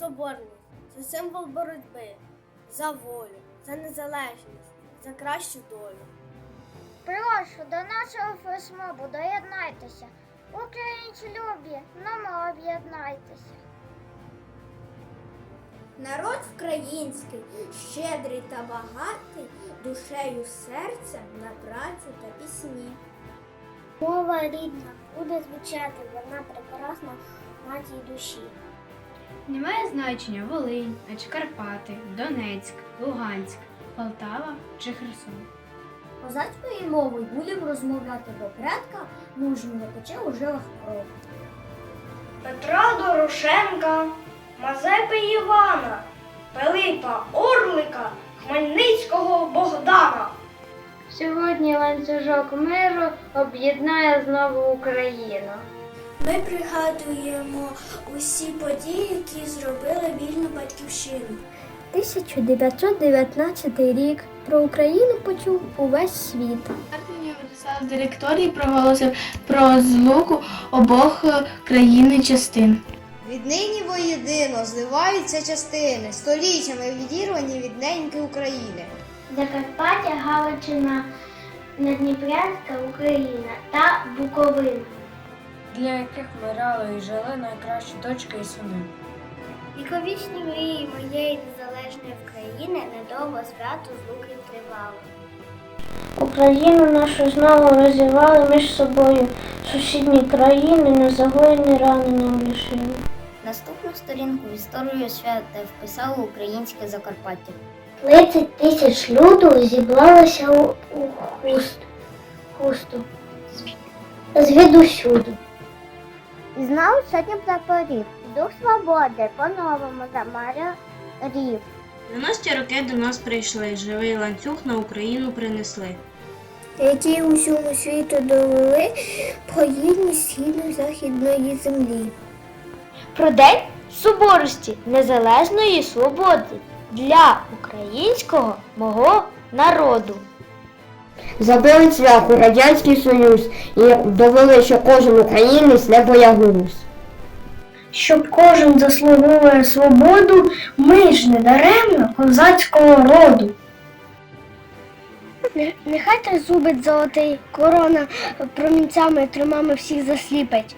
Соборність це символ боротьби за волю, за незалежність, за кращу долю. Прошу до нашого флешмобу доєднайтеся. Українці любі, нам об'єднайтеся. Народ український, щедрий та багатий, душею серцем на працю та пісні. Мова рідна буде звучати, вона прекрасна в нашій Немає значення Волинь, а чи Карпати, Донецьк, Луганськ, Полтава чи Херсон. Козацькою мовою будемо розмовляти, бо предка мужнього тече у жилах кров. Петра Дорошенка, Мазепи Івана, Пилипа Орлика, Хмельницького Богдана. Сьогодні ланцюжок миру об'єднає знову Україну. Ми пригадуємо усі події, які зробили вільну батьківщину. 1919 рік про Україну почув увесь світ. Мартин директорії проголосив про злуку обох країн і частин. Віднині воєдино зливаються частини, століттями відірвані від неньки України. Закарпаття, Галичина, Надніпрянська Україна та Буковина. Для яких вмирали і жили найкращі дочки і сини. Віковічні мрії моєї незалежної України недовго свято звуки тривали. Україну нашу знову розвивали між собою. Сусідні країни на загоєні рани нам лишили. Наступну сторінку в історію свята вписало українське Закарпаття. 30 тисяч люду зібралося у, у хуст, хусту. Звідусюди. І знову сотні прапорів. Дух свободи по-новому замарив. 90 роки до нас прийшли, живий ланцюг на Україну принесли. які усьому світу довели про гідність східної західної землі. Про день соборності незалежної свободи для українського мого народу. Забили цвяху Радянський Союз і довели, що кожен українець не боягуз. Щоб кожен заслуговує свободу, ми ж не даремно козацького роду. Нехай той зубець золотий, корона промінцями тримами всіх засліпить.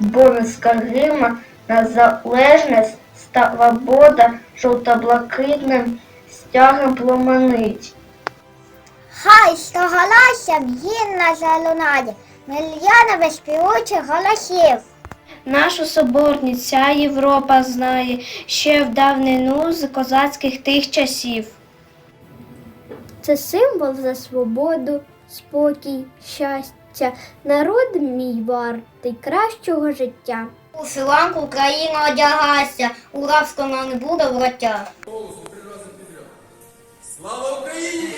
Бо скаргима на залежність свобода жовто-блакитним стягом пломанить. Хай стоголоссям гімна залунає, мільйони співучих голосів. Нашу соборність ця Європа знає ще в давнину з козацьких тих часів. Це символ за свободу, спокій, щастя. Народ мій вартий кращого життя. У Шри-Ланку Україна одягайся, у рабство нам не буде враття. Слава Україні!